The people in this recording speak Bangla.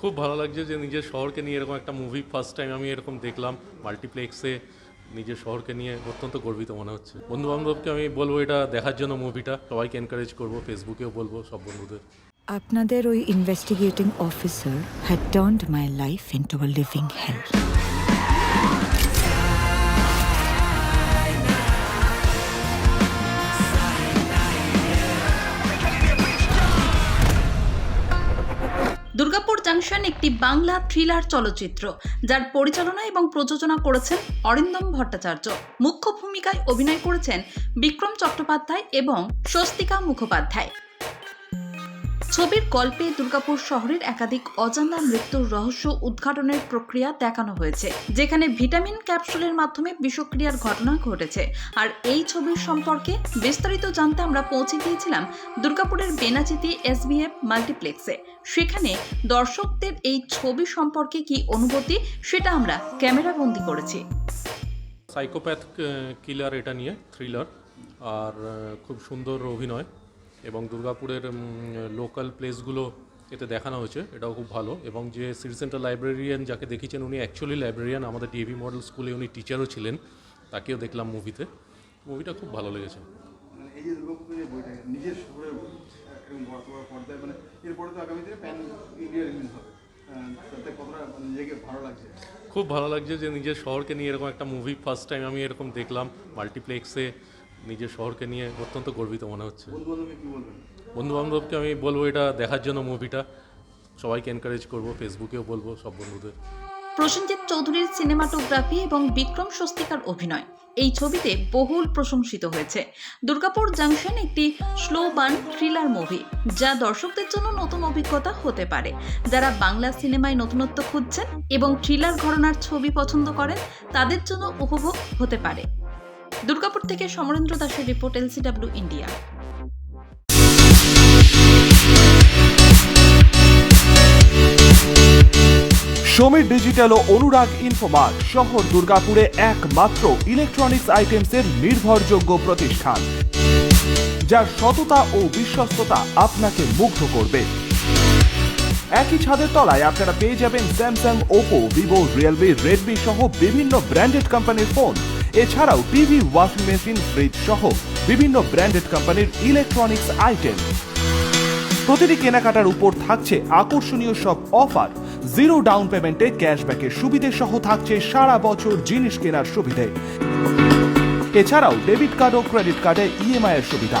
খুব ভালো লাগছে যে নিজের শহরকে নিয়ে এরকম একটা মুভি ফার্স্ট টাইম আমি এরকম দেখলাম মাল্টিপ্লেক্সে নিজের শহরকে নিয়ে অত্যন্ত গর্বিত মনে হচ্ছে। বন্ধু বান্ধবকে আমি বলব এটা দেখার জন্য মুভিটা সবাইকে এনকারেজ করব ফেসবুকেও বলব সব বন্ধুদের। আপনাদের ওই investigating officer had turned my life into a living hell Durgapur junction একটি বাংলা থ্রিলার চলচ্চিত্র, যার পরিচালনা এবং প্রযোজনা করেছেন অরিন্দম ভট্টাচার্য। মুখ্য ভূমিকায় অভিনয় করেছেন বিক্রম চট্টোপাধ্যায় এবং স্বস্তিকা মুখোপাধ্যায়। ছবির গল্পে দুর্গাপুর শহরের একাধিক অজানা মৃত্যুর রহস্য উদ্ঘাটনের প্রক্রিয়া দেখানো হয়েছে, যেখানে ভিটামিন ক্যাপসুলের মাধ্যমে বিষক্রিয়ার ঘটনা ঘটেছে। আর এই ছবির সম্পর্কে বিস্তারিত জানতে আমরা পৌঁছে গিয়েছিলাম দুর্গাপুরের বেনাচিতি এসবিএফ মাল্টিপ্লেক্সে। সেখানে দর্শকদের এই ছবি সম্পর্কে কি অনুভূতি, সেটা আমরা ক্যামেরাবন্দি করেছি। সাইকোপ্যাথ কিলার এটা নিয়ে থ্রিলার আর খুব সুন্দর অভিনয়। এবং দুর্গাপুরের লোকাল প্লেসগুলো এতে দেখানো হয়েছে। এটাও খুব ভালো। এবং যে সিটি সেন্টার লাইব্রেরিয়ান যাকে দেখিয়েছেন উনি অ্যাকচুয়ালি লাইব্রেরিয়ান আমাদের ডিএভি মডেল স্কুলে উনি টিচারও ছিলেন। তাকেও দেখলাম মুভিতে মুভিটা খুব ভালো লেগেছে। এই যে দুর্গাপুর বইটা নিজের শহরের বই এবং বড় বড় পর্দায় মানে এরপরে তো আগামী দিনে প্যান ইন্ডিয়া রিলিজ হবে। আহ, তাতে কতটা নিজেকে ভালো লাগছে? খুব ভালো লাগছে যে নিজের শহরকে নিয়ে এরকম একটা মুভি ফার্স্ট টাইম আমি এরকম দেখলাম। মাল্টিপ্লেক্সে নিজের শহরকে নিয়ে অত্যন্ত গর্বিত মনে হচ্ছে। বন্ধু বান্ধবকে আমি বলব এটা দেখার জন্য মুভিটা। সবাইকে এনকারেজ করব ফেসবুকেও বলব সব বন্ধুদের। প্রসেনজিৎ চৌধুরীর সিনেমাটোগ্রাফি এবং বিক্রম স্বস্তিকার অভিনয়। এই ছবিতে বহুল প্রশংসিত হয়েছে। দুর্গাপুর জাংশন একটি স্লো বার্ন থ্রিলার মুভি যা দর্শকদের জন্য নতুন অভিজ্ঞতা হতে পারে। যারা বাংলা সিনেমায় নতুনত্ব খুঁজছেন এবং থ্রিলার ঘটনার ছবি পছন্দ করেন তাদের জন্য উপভোগ হতে পারে। দুর্গাপুর থেকে সমরেন্দ্র দাসের report, LCW India. Samir digital ও অনুরাগ ইনফোমার্ট শহর দুর্গাপুরে একমাত্র ইলেকট্রনিক্স আইটেমসের নির্ভরযোগ্য প্রতিষ্ঠান, যার সততা ও বিশ্বস্ততা আপনাকে মুগ্ধ করবে। একই ছাদের তলায় আপনারা পেয়ে যাবেন Samsung Oppo Vivo Realme Redmi সহ বিভিন্ন ব্র্যান্ডেড কোম্পানির ফোন এছাড়াও টিভি, ওয়াশিং মেশিন ফ্রিজ সহ বিভিন্ন ব্র্যান্ডেড কোম্পানির ইলেকট্রনিক্স আইটেম প্রতিটি কেনাকাটার উপর থাকছে আকর্ষণীয় সব অফার জিরো ডাউন পেমেন্টে ক্যাশব্যাকের সুবিধে সহ থাকছে সারা বছর জিনিস কেনার সুবিধে। এছাড়াও ডেবিট কার্ড ও ক্রেডিট কার্ডে ইএমআই এর সুবিধা।